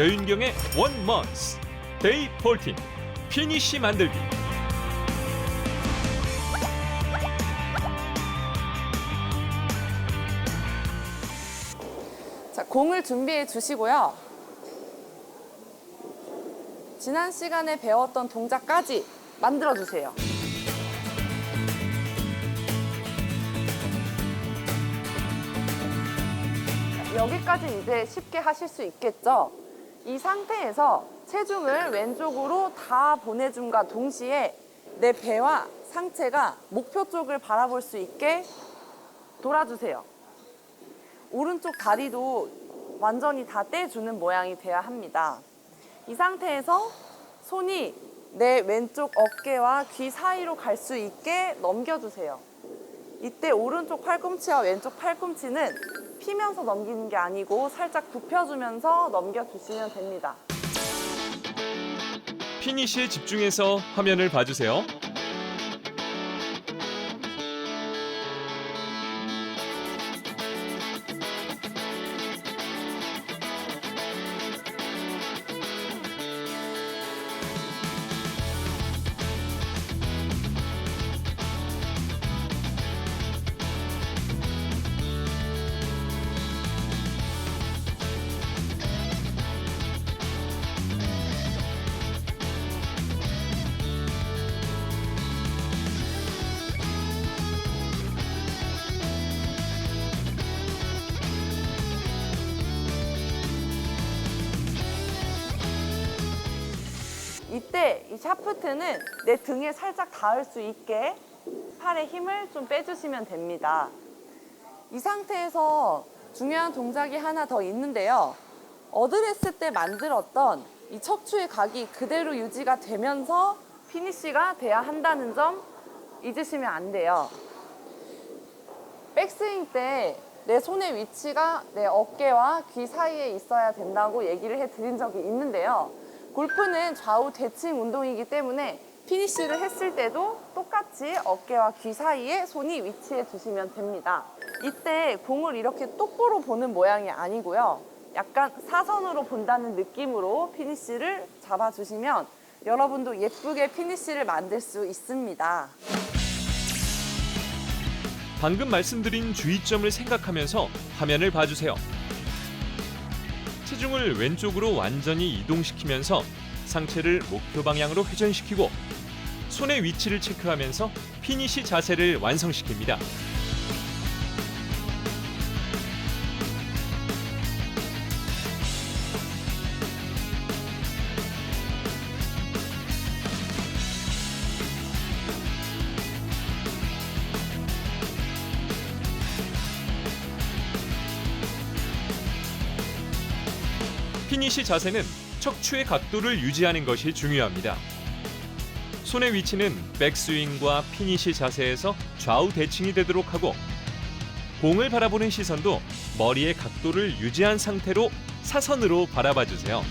여윤경의 원 먼스 데이 폴틴 피니쉬 만들기 자, 공을 준비해 주시고요. 지난 시간에 배웠던 동작까지 만들어 주세요. 자, 여기까지 이제 쉽게 하실 수 있겠죠? 이 상태에서 체중을 왼쪽으로 다 보내줌과 동시에 내 배와 상체가 목표 쪽을 바라볼 수 있게 돌아주세요. 오른쪽 다리도 완전히 다 떼주는 모양이 돼야 합니다. 이 상태에서 손이 내 왼쪽 어깨와 귀 사이로 갈 수 있게 넘겨주세요. 이때 오른쪽 팔꿈치와 왼쪽 팔꿈치는 피면서 넘기는 게 아니고 살짝 굽혀주면서 넘겨주시면 됩니다. 피니쉬에 집중해서 화면을 봐주세요. 이때 이 샤프트는 내 등에 살짝 닿을 수 있게 팔에 힘을 좀 빼주시면 됩니다. 이 상태에서 중요한 동작이 하나 더 있는데요. 어드레스 때 만들었던 이 척추의 각이 그대로 유지가 되면서 피니쉬가 돼야 한다는 점 잊으시면 안 돼요. 백스윙 때 내 손의 위치가 내 어깨와 귀 사이에 있어야 된다고 얘기를 해 드린 적이 있는데요. 골프는 좌우 대칭 운동이기 때문에 피니쉬를 했을 때도 똑같이 어깨와 귀 사이에 손이 위치해 주시면 됩니다. 이때 공을 이렇게 똑바로 보는 모양이 아니고요. 약간 사선으로 본다는 느낌으로 피니쉬를 잡아주시면 여러분도 예쁘게 피니쉬를 만들 수 있습니다. 방금 말씀드린 주의점을 생각하면서 화면을 봐주세요. 체중을 왼쪽으로 완전히 이동시키면서 상체를 목표 방향으로 회전시키고 손의 위치를 체크하면서 피니시 자세를 완성시킵니다. 피니시 자세는 척추의 각도를 유지하는 것이 중요합니다. 손의 위치는 백스윙과 피니시 자세에서 좌우 대칭이 되도록 하고 공을 바라보는 시선도 머리의 각도를 유지한 상태로 사선으로 바라봐 주세요.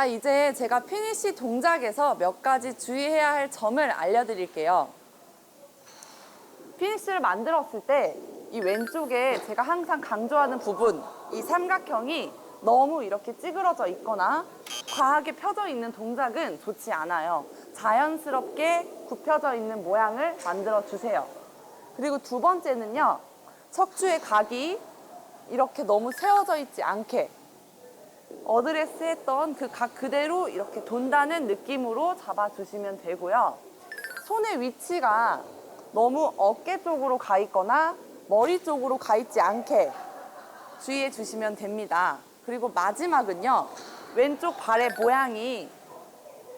자, 이제 제가 피니쉬 동작에서 몇 가지 주의해야 할 점을 알려드릴게요. 피니쉬를 만들었을 때 이 왼쪽에 제가 항상 강조하는 부분, 이 삼각형이 너무 이렇게 찌그러져 있거나 과하게 펴져 있는 동작은 좋지 않아요. 자연스럽게 굽혀져 있는 모양을 만들어 주세요. 그리고 두 번째는요, 척추의 각이 이렇게 너무 세워져 있지 않게 어드레스 했던 그 각 그대로 이렇게 돈다는 느낌으로 잡아주시면 되고요. 손의 위치가 너무 어깨 쪽으로 가 있거나 머리 쪽으로 가 있지 않게 주의해 주시면 됩니다. 그리고 마지막은요. 왼쪽 발의 모양이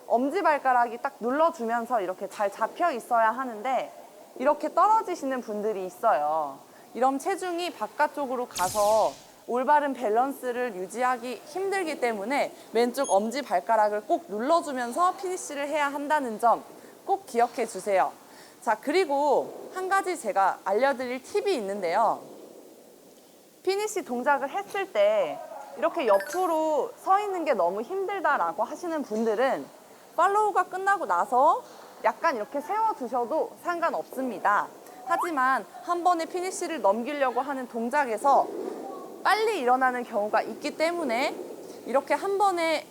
엄지발가락이 딱 눌러주면서 이렇게 잘 잡혀 있어야 하는데 이렇게 떨어지시는 분들이 있어요. 이런 체중이 바깥쪽으로 가서 올바른 밸런스를 유지하기 힘들기 때문에 왼쪽 엄지 발가락을 꼭 눌러주면서 피니쉬를 해야 한다는 점 꼭 기억해 주세요. 자, 그리고 한 가지 제가 알려드릴 팁이 있는데요. 피니쉬 동작을 했을 때 이렇게 옆으로 서 있는 게 너무 힘들다라고 하시는 분들은 팔로우가 끝나고 나서 약간 이렇게 세워 두셔도 상관없습니다. 하지만 한 번에 피니쉬를 넘기려고 하는 동작에서 빨리 일어나는 경우가 있기 때문에 이렇게 한 번에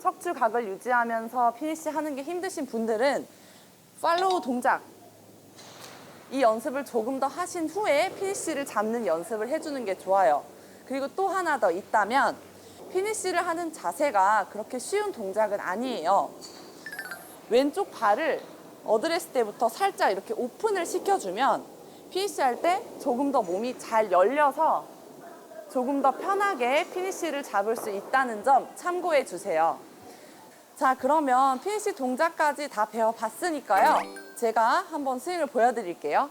척추 각을 유지하면서 피니쉬 하는 게 힘드신 분들은 팔로우 동작 이 연습을 조금 더 하신 후에 피니쉬를 잡는 연습을 해주는 게 좋아요. 그리고 또 하나 더 있다면 피니쉬를 하는 자세가 그렇게 쉬운 동작은 아니에요. 왼쪽 발을 어드레스 때부터 살짝 이렇게 오픈을 시켜주면 피니쉬 할 때 조금 더 몸이 잘 열려서 조금 더 편하게 피니쉬를 잡을 수 있다는 점 참고해 주세요. 자, 그러면 피니쉬 동작까지 다 배워봤으니까요. 제가 한번 스윙을 보여드릴게요.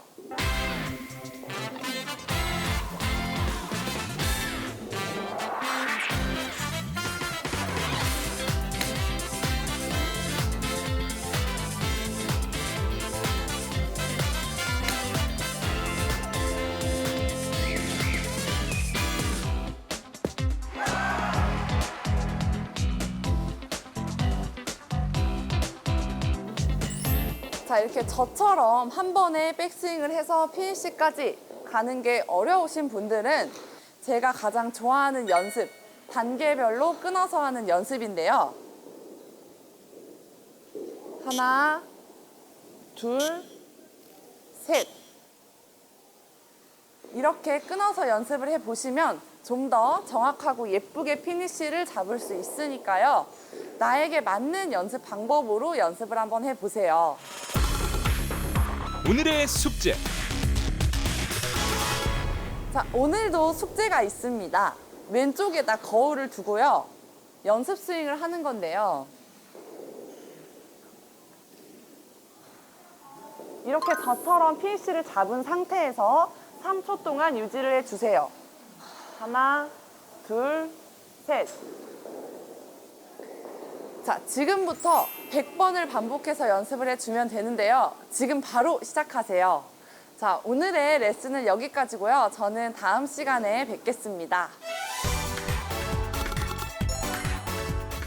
자, 이렇게 저처럼 한 번에 백스윙을 해서 피니쉬까지 가는 게 어려우신 분들은 제가 가장 좋아하는 연습, 단계별로 끊어서 하는 연습인데요. 하나, 둘, 셋. 이렇게 끊어서 연습을 해 보시면 좀 더 정확하고 예쁘게 피니쉬를 잡을 수 있으니까요. 나에게 맞는 연습 방법으로 연습을 한번 해 보세요. 오늘의 숙제. 자, 오늘도 숙제가 있습니다. 왼쪽에다 거울을 두고요. 연습 스윙을 하는 건데요. 이렇게 저처럼 피니쉬를 잡은 상태에서 3초 동안 유지를 해주세요. 하나, 둘, 셋. 자, 지금부터 100번을 반복해서 연습을 해주면 되는데요. 지금 바로 시작하세요. 자, 오늘의 레슨은 여기까지고요. 저는 다음 시간에 뵙겠습니다.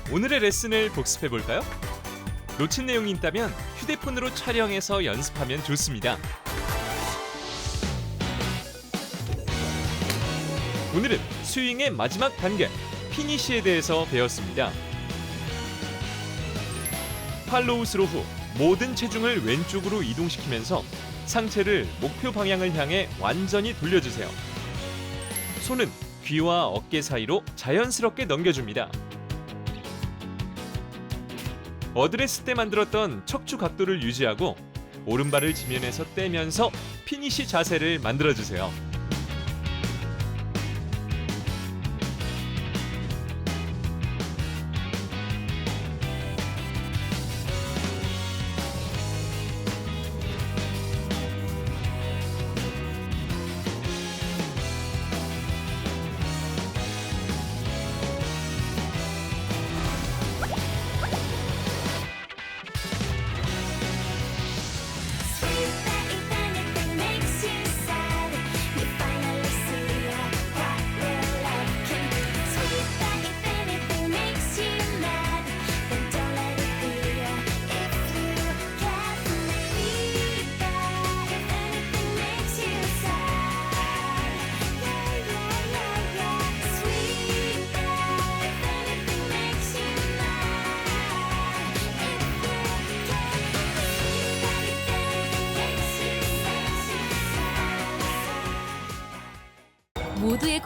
오늘의 레슨을 복습해 볼까요? 놓친 내용이 있다면 휴대폰으로 촬영해서 연습하면 좋습니다. 오늘은 스윙의 마지막 단계 피니시에 대해서 배웠습니다. 팔로우 스로 후 모든 체중을 왼쪽으로 이동시키면서 상체를 목표 방향을 향해 완전히 돌려주세요. 손은 귀와 어깨 사이로 자연스럽게 넘겨줍니다. 어드레스 때 만들었던 척추 각도를 유지하고 오른발을 지면에서 떼면서 피니시 자세를 만들어주세요.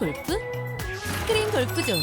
골프? 스크린 골프 존